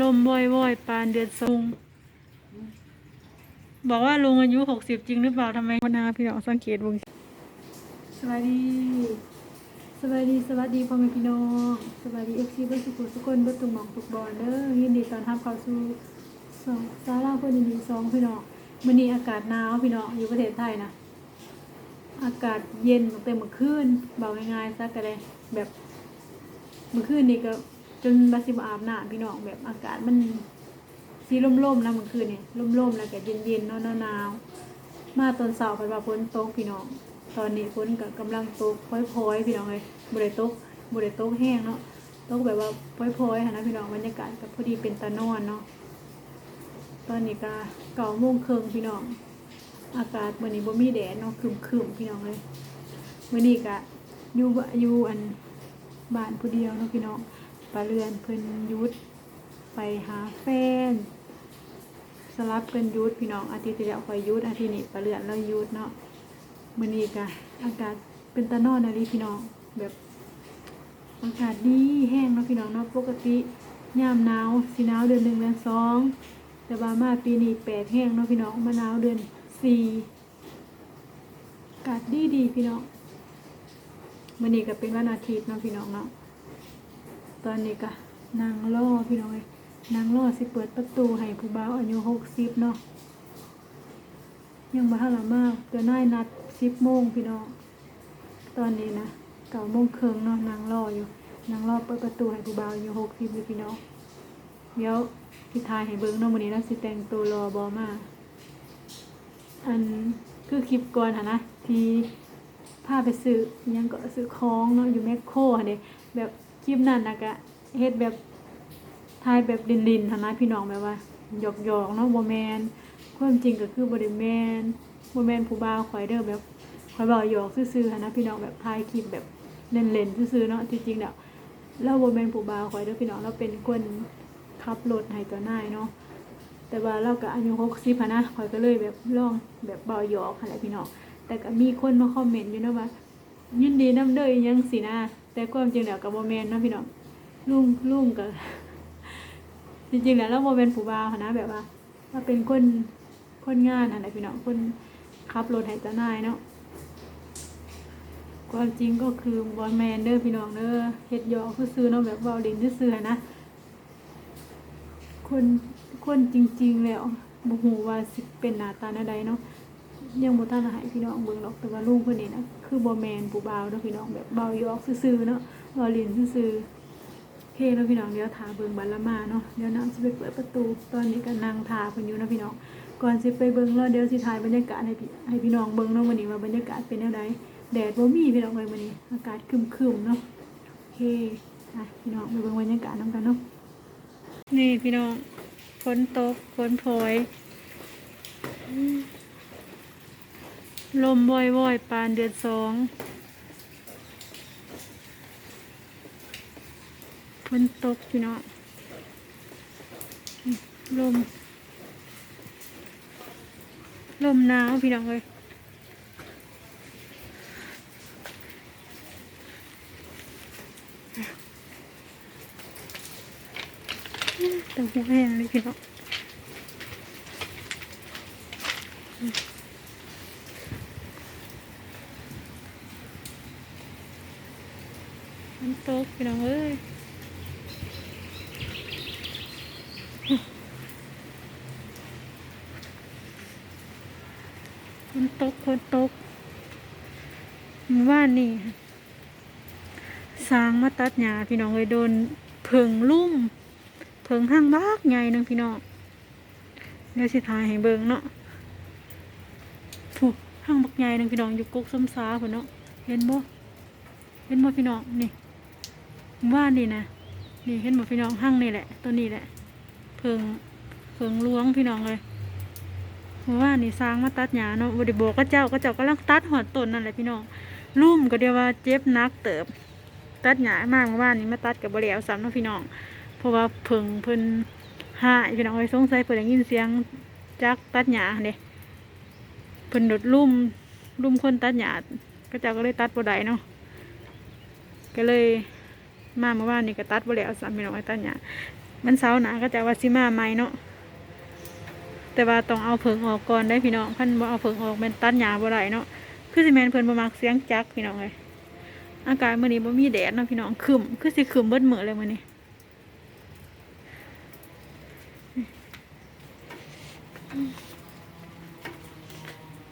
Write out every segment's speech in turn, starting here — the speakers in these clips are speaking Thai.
ลมว่อยวอยๆปานเดือนสงบอกว่าลุงอายุหกสิบจริงหรือเปล่าทำไมพนาพี่น้องสังเกตวงสวัสดี สวัสดีสวัสดีพ่อแม่พี่น้องสวัสดีเอฟซีเบอร์สุขุสุคนเบอร์ตุงหมองตุกบอลเด้อยินดีตอนรับเข้าสู่สองซาลาเพื่อนดีสองพี่น้องมื้อนี้อากาศหนาวพี่น้องอยู่ประเทศไทยนะอากาศเย็นตั้งแต่เมื่อคืนเบาง่ายๆซะก็ได้แบบเมื่อคืนนี่ก็ จนบาสิบอาบน้ำพี่น้องแบบอากาศมันสีร่มๆนะเมื่อคืนเนี่ยร่มๆแล้วก็เย็นๆนาะหนาวๆมาตอนเช้าไปว่าฝนตกพี่น้องตอนนี้ฝนก็กำลังตกพลอยๆพี่น้องเลยบ่ได้ตกบ่ได้ตกแห้งเนาะตกแบบว่าพลอยๆนะพี่น้องบรรยากาศก็พอดีเป็นตานอนเนาะตอนนี้ก็เก้าโมงเครึ่งพี่น้อง อากาศมื้อนี้บ่มีแดดเนาะครึมๆพี่น้องเลยมื้อนี้ก็อยู่บอยู่อันบ้านผู้เดียวเนาะพี่น้อง ปลาเรือนเพิ่นยุด ไปหาแฟน สลับกันยุดพี่น้องอาทิตย์ที่แล้วคอยยุดอาทิตย์นี้ปลาเรือนแล้วยุดเนาะมื้อนี้ก็อากาศเป็นตะนอนนะดิพี่น้องแบบอากาศดีแห้งเนาะพี่น้องเนาะปกติยามหนาวสิหนาวเดือนหนึ่งเดือนสองแต่ว่ามาปีนี้แปดแห้งเนาะพี่น้องมาหนาวเดือนสี่อากาศดีดีพี่น้องมื่อนี้ก็เป็นวันอาทิตย์เนาะพี่น้องเนาะ ตอนนี้ก็นางล่อพี่น้องเลยนางล่อสิเปิดประตูให้ผู้บ่าวอายุหกสิบเนาะยังบ้าละมากเดี๋ยวน่ายนัดสิบโมงพี่น้องตอนนี้นะเก้าโมงครึ่งเนาะนางล่ออยู่นางล่อเปิดประตูให้ผู้บ่าวอายุหกสิบเลยพี่น้องเดี๋ยวพี่ทายให้เบิ้งเนาะมื้อนี้เราสิแต่งตัวรอบอมาอันคือคลิปก่อนนะที่พาไปซื้อยังก็ซื้อของเนาะอยู่แมคโครหั่นเด้แบบ คลิปนั้นนะกะเฮ็ดแบบถ่ายแบบลินๆหั่นะพี่น้องแบบว่าหยอกๆเนาะบ่แมนความจริงก็คือบ่ได้แม่นบ่แมนผู้บ่าวข่อยเด้อแบบข่อยเว้าหยอกซื่อๆนะพี่น้องแบบถ่ายคลิปแบบเล่นๆซื่อๆเนาะจริงๆแล้วเราบ่แมนผู้บ่าวข่อยเด้อพี่น้องเราเป็นคนขับรถให้ตัวนายเนาะแต่ว่าเราก็อายุหกสิบนะข่อยก็เลยแบบลองแบบเบาหยอกอะไรพี่น้องแต่ก็มีคนมาคอมเมนต์อยู่นะว่า ยินดีน้ำเด้ออิหยังสินะแต่ความจริงแล้วกับโมเมนเนาะพี่น้องลุงลุงก็จริงๆแล้วเราโมเมนผู้บ่าวหั้นนะแบบว่าเราเป็นคนคนงานอะไรพี่น้องคนขับรถให้เจ้านายเนาะความจริงก็คือบอลแมนเด้อพี่น้องเด้อเฮ็ดหยอกซื่อๆเนาะแบบเว้าเล่นซื่อๆนะคนคนจริงๆแล้วบ่ฮู้ว่าสิเป็นหน้าตาแนวใดเนาะ ยังบ่ทันให้พี่น้องเบิ่งหรอกแต่ว่าลุงเพิ่นนี่นะคือบ่แมนผู้บ่าวเนาะพี่น้องแบบเบาหยอกซื่อๆเนาะเว้าเล่นซื่อๆเคเนาะพี่น้องเดี๋ยวทาเบิ่งบัดละมาเนาะเดี๋ยวน้ำสิไปเปิดประตู ตอนนี้ก็นั่งทาเพิ่นอยู่นะพี่น้องก่อนสิไปเบิ่งแล้วเดี๋ยวสิถ่ายบรรยากาศให้พี่ให้พี่น้องเบิ่งเนาะวันนี้ว่าบรรยากาศเป็นแนวใดแดดบ่มีพี่น้องเอ้ยมื้อนี้อากาศครึมๆเนาะโอเคอะพี่น้องไปเบิ่งบรรยากาศนํกันเนาะนี่พี่น้องฝนตกฝนโพย ลมว่อยว่อยๆปานเดือนสองฝนตกพี่เน้องอืมลม ลมหนาวพี่น้องเลยแต่หัวแห้งเลยพี่น้อง มันตกพี่น้องเอ้ยมันตกคนตกมู่บ้านี่สร้างมาตัดหญ้าพี่น้องเลยโดนเพิงลุ่มเพิงห้างบากใหญ่นึงพี่น้องเดี๋ยวสิทายให้เบิ่งเนาะผู้ห้างบักใหญ่นึงพี่น้องอยู่กุกซ้ำซาพุ่นเนาะเห็นบ่เห็นบ่พี่น้องนี่ ว่านนี่นะนี่เห็นบ่พี่น้องหั่งนี่แหละ ตัวนี้แหละ เพิงเพิงล้วงพี่น้องเลยว่านี่สร้างมาตัดหญ้าเนาะบ่ได้บอกก็เจ้าก็เจ้ากำลังตัดหอดต้นนั่นแหละพี่น้องลุ่มก็เดียวว่าเจ็บนักเติบ ตัดหญ้ามากเมื่อวานนี้มาตัดกับบ่แล้วซ้ำเนาะพี่น้อง เพราะว่าเพิงเพิ่นหายพี่น้องเอ้ยสงสัยเพิ่นได้ยินเสียงจักตัดหญ้าเด้เพิ่นโดดลุ่มลุ่มคนตัดหญ้าก็เจ้าก็เลยตัดบ่ได้เนาะก็เลย มาเมื่อวานนี้ก็ตัดบ่แล้วสามพี่น้องไอ้ตัดหญ้ามันเสาร์หนาก็จะว่าสิมาใหม่เนาะแต่ว่าต้องเอาเพิงออกก่อนได้พี่น้องพันบ่เอาเพิงออกแมันตัดหญ้าบ่ได้เนาะคือสิแมนเพิ่นบ่มักเสียงจักพี่น้องเลยอากาศมื้อนี้บ่มีแดดเนาะพี่น้องคึมคือสิคึมเบิดมื้อเลยมื้อนี้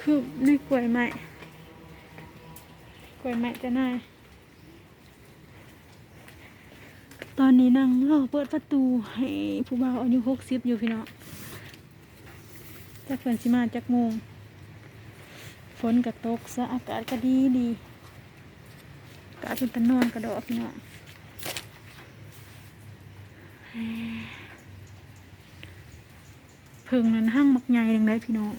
คือในกล้วยไม้กล้วยไม้จะน่าย ตอนนี้นั่งรอเปิดประตูให้ผู้บ่าวอายุหกสิบอยู่พี่เน้องจากฝนสิมาจากโมง ฝนกระตกซะอากาศก็ดีดีอากาศเป็นตะนอนกระดอกพี่เน้องเพิ่งนั้นห้างมักใหญ่ดังได้พี่น้อง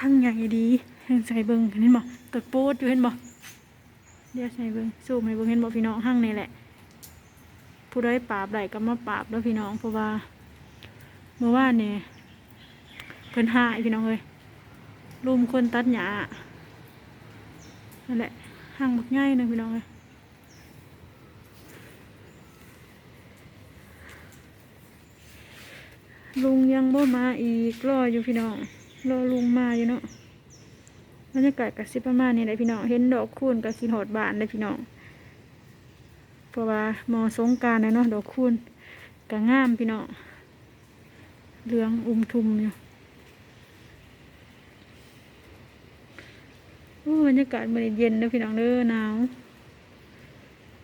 ห้างใหญ่ดีเห็นใส่เบิงเห็นบ่ตดโป๊ดอยู่เห็นบ่เดี๋ยวใส่เบิงสูมให้เบิงเห็นบ่พี่น้องห้างนี่แหละ ผู้ใดปราบได้ก็มาปราบแล้วพี่น้อง เพราะว่าเมื่อวานเนี่ยเพิ่นหายพี่น้องเลยรุมคนตัดหญ้านั่นแหละห่างบักง่ายนะพี่น้องเลยลุงยังบ่มาอีกรออยู่พี่น้องรอลุงมาอยู่เนาะบรรยากาศกับสิประมาณนี้แหละพี่น้อง เห็นดอกคูณกับสิหอดบานเลยพี่น้อง เพราะว่าหมอสงการนะเนาะดอกคูณกะงามพี่เน้องเหลืองอุ้มทุมอยู่บรรยากาศมันเย็นเด้อพี่น้องเด้อหนาว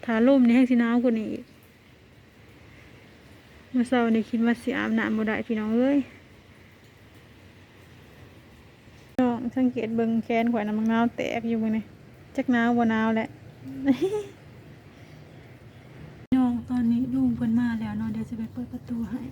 ถาล่มนี่ให้สิหนาวกว่านี้อีกเมื่อเช้านี่คิดว่าสิอาบน้ำบ่ได้พี่น้องเอ้ยน้องสังเกตเบิ่งแขนข่อยน้ำมันหนาวแตกอยู่มื้อนี้จักหนาวบ่หนาวแหละ ตอนนี้ลุงเพิ่นมาแล้วเนาะเดี๋ยวจะไปเปิดประตูให้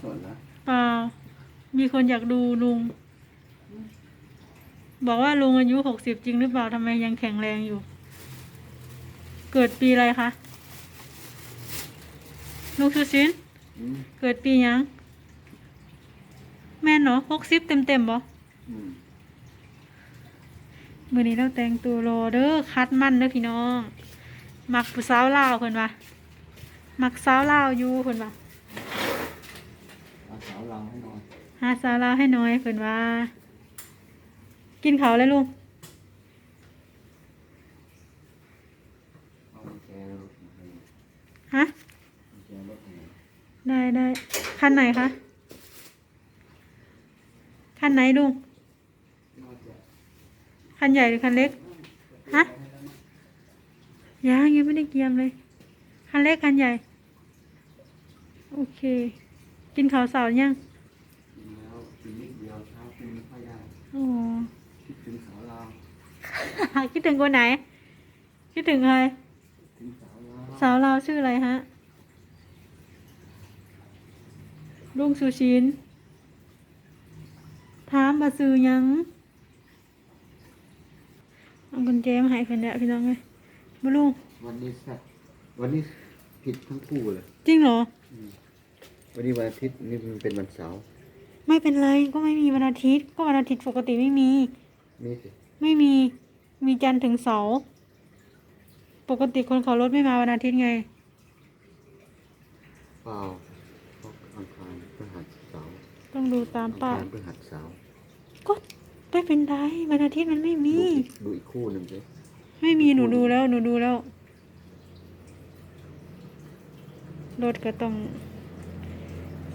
ส่วนละเปล่า มีคนอยากดูลุง บอกว่าลุงอายุหกสิบจริงหรือเปล่าทำไมยังแข็งแรงอยู่ เกิดปีอะไรคะลูกชูชินเกิดปียัง แม่นเนาะหกสิบเต็มเต็มบ่อืมมื่อนี้เราแต่งตัวรอเด้อคัดมั่นเด้อพี่น้อง มักผู้สาวลาวเพิ่นว่ามักสาวลาวอยู่เพิ่นว่าเอาสาวเราให้นอย หาสาวลาวให้หน้อยเพิ่นว่า กินข้าวเลยลุงเอากุญแจรถมาให้ฮะกุญแจรถให้ได้ได้คันไหนคะคันไหนลุงน่าจะคันใหญ่หรือคันเล็กฮะยังยังไม่ได้เกียมเลย คันเล็กคันใหญ่ โอเค กินข้าวเสาร์ยัง กินแล้วกินนิดเดียวเช้ากินไม่ ค่อยได้อ๋อคิดถึงสาวเราคิดถึงคนไหน คิดถึงใครถึงสาวเราสาวเราวชื่ออะไรฮะลุงสุชินถามมาซื้อหยังเอากุญแจมาให้เพิ่นเด้อพี่น้องเลยมาลุงวันนี้แซ่บวันนี้ผิดทั้งคู่เลย จริงเหรอ อืมวันนี้วันอาทิตย์นี่มันเป็นวันเสาร์ ไม่เป็นไรก็ไม่มีวันอาทิตย์ ก็วันอาทิตย์ปกติไม่มีนี่สิไม่มีมีจันทร์ถึงเสาร์ปกติคนขับรถไม่มาวันอาทิตย์ไง เปล่าเพราะอังคารพฤหัสเสาร์ต้องดูตามอังป้าคารพฤหัสเสาร์ก็ไม่เป็นไรวันอาทิตย์มันไม่มี ดูอีกดูอีกคู่หนึ่งสิไม่มีหนูดูแล้วหนูดูแล้วรถก็ต้อง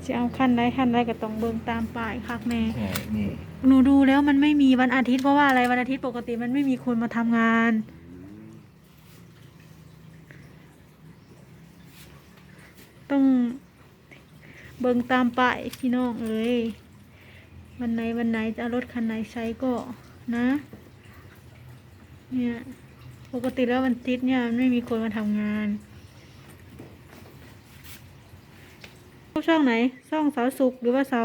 จะเอาคันใดคันใดก็ต้องเบิ่งตามป้ายคักแม่ใช่นี่ หนูดูแล้วมันไม่มีวันอาทิตย์เพราะว่าอะไรวันอาทิตย์ปกติมันไม่มีคนมาทำงาน ต้องเบิ่งตามป้ายพี่น้องเอ้ยวันไหนวันไหนจะเอารถคันไหนใช้ก็นะ เนี่ย ปกติแล้ววันอาทิตย์เนี่ยมันไม่มีคนมาทำงาน ช่องไหน ช่องเสาสุกหรือว่าเสา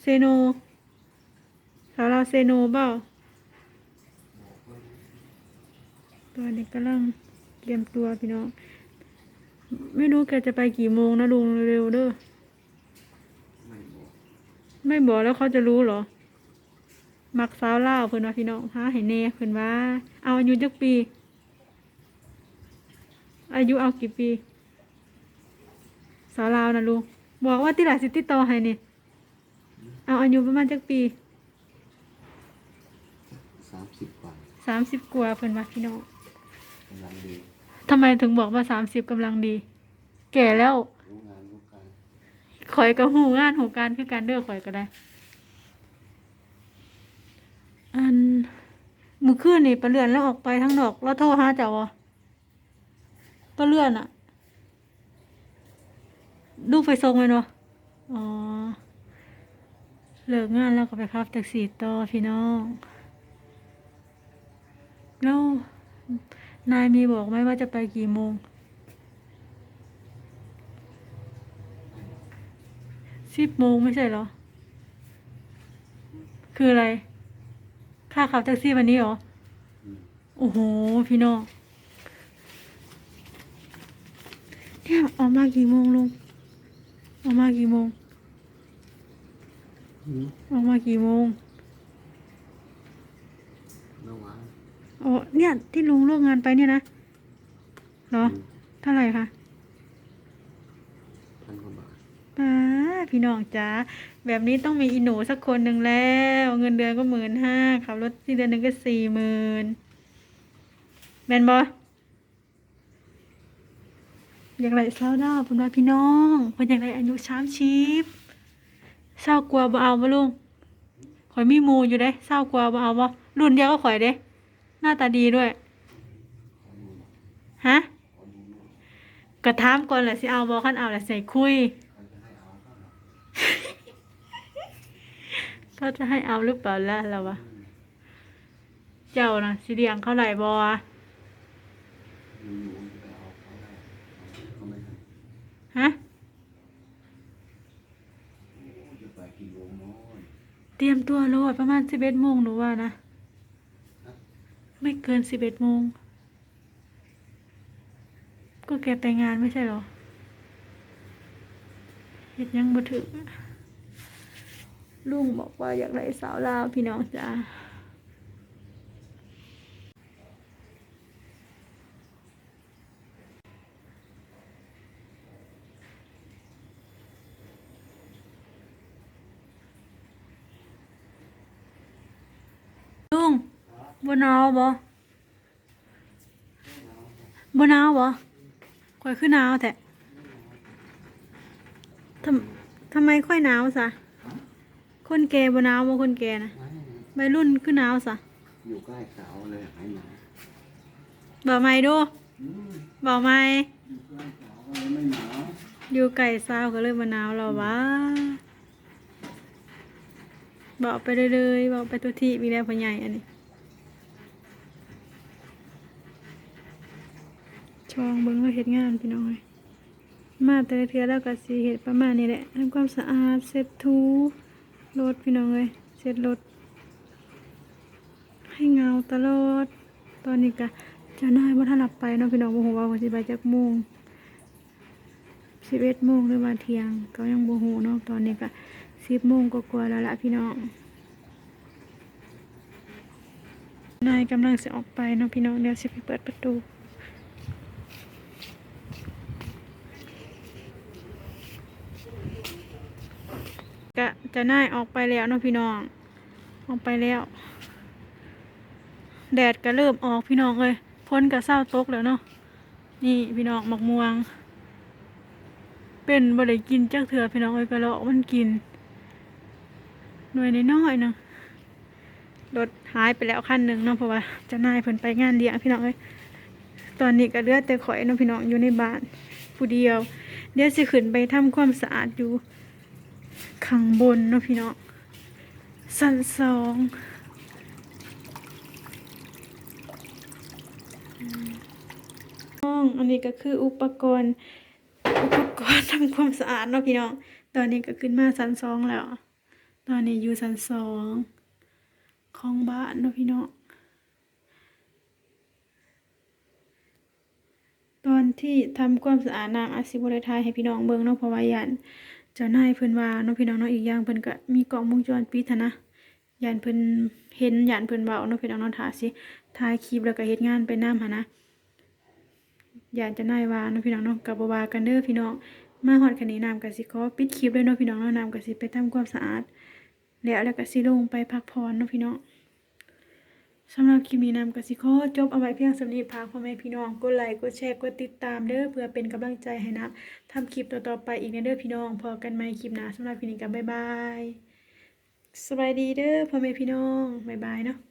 เซโนเสาเราเซโนเปล่าตัวนี้กำลังเตรียมตัวพี่น้อง ไม่รู้แกจะไปกี่โมงนะลุงเร็วเด้อไม่บอกไม่บอกแล้วเขาจะรู้เหรอ มักสาวเล่าเพิ่อนว่าพี่น้องหาให้แน่เพิ่อนว่า เอาอายุจักปี อายุเอากี่ปี สาวลาวนะลุง บอกว่าที่หลายสิติดต่อให้นี่ เอาอายุประมาณจักปีสามสิบกว่าสามสิบกว่าเพิ่นว่าพี่น้องกำลังดีทำไมถึงบอกว่าสามสิบกำลังดี แก่แล้วรู้งานรู้การข่อยก็หูงานหูการคือการเด้อข่อยก็ได้ อันมือคืนนี่ปลาเลื่อนแล้วออกไปทั้งนอก แล้วโทรหาเจ้าอะปลาเลื่อนอะ ลูไปส่งไหมเนาะ อ๋อ เลิกงานแล้วก็ไปขับแท็กซี่ต่อพี่น้อง แล้วนายมีบอกไหมว่าจะไปกี่โมงสิบโมงไม่ใช่เหรอ คืออะไร ค่าขับแท็กซี่วันนี้เหรอ โอ้โห พี่น้องเนี่ยออกมากี่โมงลุง ออกมากี่โมงอืมออกมากี่โมงเมื่อวานอ๋อเนี่ยที่ลุงเลิกงานไปเนี่ยนะเหรออืมเท่าไหร่คะพันกว่าบาทป้าพี่น้องจ๋าแบบนี้ต้องมีอีหนูสักคนหนึ่งแล้ว เงินเดือนก็หมื่นห้าขับรถที่เดือนหนึ่งก็สี่หมื่นแมนบอ อยากไรเศร้าดาพุ่นว่าพี่น้องเพิ่นอยากไรอายุช้ามชีพเศร้ากลัวบ่เอาบ่ลุงข่อยมีมูอยู่เด้เศร้ากลัวบ่เอาบ่รุ่นเดียวก็ข่อยเด้ หน้าตาดีด้วยฮะกระถามก่อนแหละสิเอาบ่คันเอาแหละใส่คุยเขาจะให้เอาหรือเปล่าล่ะเราวะเจ้านะสิเดียงเขาไหลบอ อยู่ๆจะไปเอาเขาได้เขาไม่ให้ ฮะ โอ้จะไปกี่โมงโน้น เตรียมตัวรอดประมาณสิบเอ็ดโมงหนูว่านะ ไม่เกินสิบเอ็ดโมง ก็แกไปงานไม่ใช่หรอเห็ดยังบ่ถึงลุงบอกว่าอยากได้สาวลาวพี่น้องจ้า ลุงบนาวบ่บนาวบ่ค่อยขึ้นหนาวแต่ทำทำไมค่อยหนาวซะคนแก่บนหนาวบ่คนแก่นะไม่วัยรุ่นขึ้นหนาวซะอยู่ใกล้สาวเลยหายหนาวบอกไม่ดูบอกไม่อยู่ใกล้สาวก็เลยไม่หนาวอยู่ไก่ซาวก็เลยบนหนาวเราวะ บอกไปเลยๆบอกไปตัวที่มีแล้วพ่อใหญ่อันนี้ช่องเบิ้งเราเฮ็ดงานพี่น้องเอ้ยมาแต่เทือแล้วก็สีเฮ็ดประมาณนี้แหละทำความสะอาดเซ็ตทูรถพี่น้องเอ้ยเซ็ตรถให้เงาตลอด ตอนนี้ก็จะน่ายว่าถ้าหลับไปเนาะพี่น้องบ่ฮู้ว่าเพิ่นสิไปจักโมง11โมงหรือว่าเที่ยง ก็ยังบ่ฮู้เนาะตอนนี้ก็ 10โมงกว่าๆแล้วละพี่น้อง นายกำลังสิออกไปเนาะพี่น้องเดี๋ยวสิไปเปิดประตูก็จะน่ายออกไปแล้วเนาะพี่น้อง ออกไปแล้ว แดดก็เริ่มออกพี่น้องเลยพ้นก็เศร้าตกแล้วเนาะนี่พี่น้องหมกม่วง เป็นบ่ได้กินจักเถื่อพี่น้องเอ้ยก็เลาะมันกิน หน่วยน้อยๆหนึงรถหายไปแล้วคันหนึ่งเนาะเพราะว่าจะนายเพิ่นไปงานเลี้ยงพี่น้องเอ้ยตอนนี้ก็เลือดแต่ข่อยเนาะพี่น้องอยู่ในบ้านผู้เดียว เดี๋ยวสิขึ้นไปทำความสะอาดอยู่ข้างบนเนาะพี่เนาะสันสองห้องอันนี้ก็คืออุปกรณ์อุปกรณ์ทำความสะอาดเนาะพี่น้อง ตอนนี้ก็ขึ้นมาสันสองแล้ว ตอนนี้อยู่สันสองของบ้านเนาะพี่น้องตอนที่ทำความสะอาดน้ำอาจสิบ่ได้ถ่ายให้พี่น้องเบิ่งเนาะเพราะว่าย่านเจ้านายเพิ่นว่าเนาะพี่น้องเนาะอีกอย่างเพิ่นก็มีกล้องวงจรปิดนะย่านเพิ่นเห็นย่านเพิ่นเว้าเนาะพี่น้องเนาะถ้าสิถ่ายคลิปแล้วก็เฮ็ดงานไปน้ำหันะย่านเจ้านายว่าเนาะพี่น้องเนาะก็บ่ว่ากันเด้อพี่น้องมาฮอดคันนี้น้ำก็สิขอปิดคลิปเลยเนาะพี่น้องเนาะน้ำก็สิไปทำความสะอาด แล้วแล้วก็สิลงไปพักผ่อนเนาะพี่น้องสำหรับคลิปนี้นำก็สิขอจบเอาไว้เพียงสำนีพากพ่อแม่พี่น้องกดไลค์กดแชร์กดติดตามเด้อเพื่อเป็นกำลังใจให้นะทำคลิปต่อๆไปอีกนะเด้อพี่น้องพอกันใหม่คลิปหน้าสำหรับคลิปนี้กับบ๊ายบายสบายดีเด้อพ่อแม่พี่น้องบ๊ายบายเนาะ